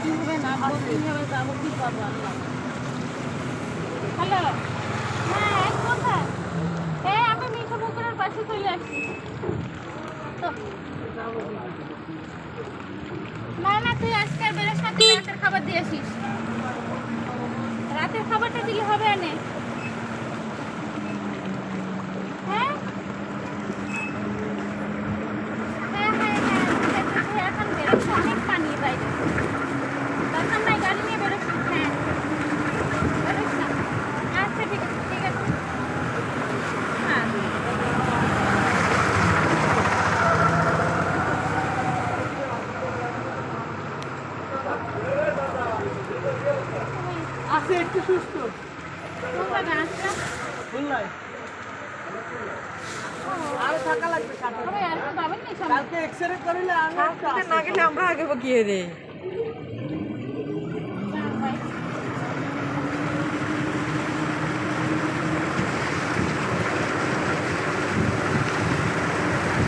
কীভাবে নামবো কীভাবে যাব আমি মিঠু পুকুরের পাশে চলে আসছি না না তুই আজকে বেরোস না রাতের খাবার দিয়ে আসিস রাতের খাবারটা দিলে হবে এনে হ্যাঁ হ্যাঁ হ্যাঁ হ্যাঁ ঠিক আছে, তুই এখন বেরোস অনেক পানি বাইরে। গাড়ি নিয়ে বেরোস হ্যাঁ। বেরোস না আচ্ছা ঠিক আছে ঠিক আছে। হ্যাঁ। আছে একটু সুস্থ। গাছটা? আরও না গেলে আমরা আগে বকিয়ে দেই ভাই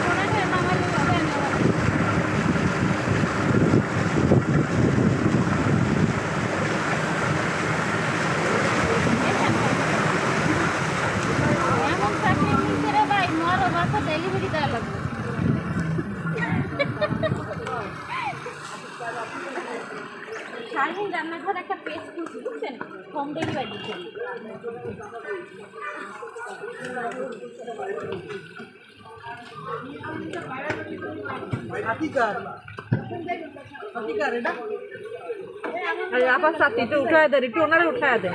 কোনাতে মামালি হবে না এমন চাকরি নিচ্ছে রে ভাই মর শারমিন রান্নাঘর একটা পেজ খুলছি বুঝছেন হোম ডেলিভারি দিচ্ছে আবার সাথীটা উঠায় দেন, একটু ওনারে উঠায় দেন।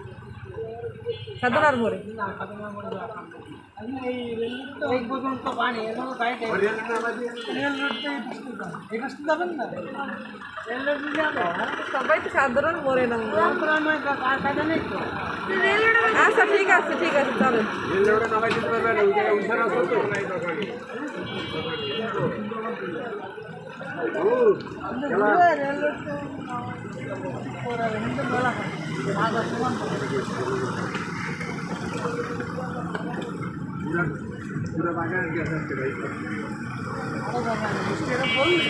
সাধনার না যাবে সবাই তো সাধারণ নেই তো আচ্ছা ঠিক আছে ঠিক আছে চলেন রেল রোড তো পরে বাগান বৃষ্টি এরকম পড়লে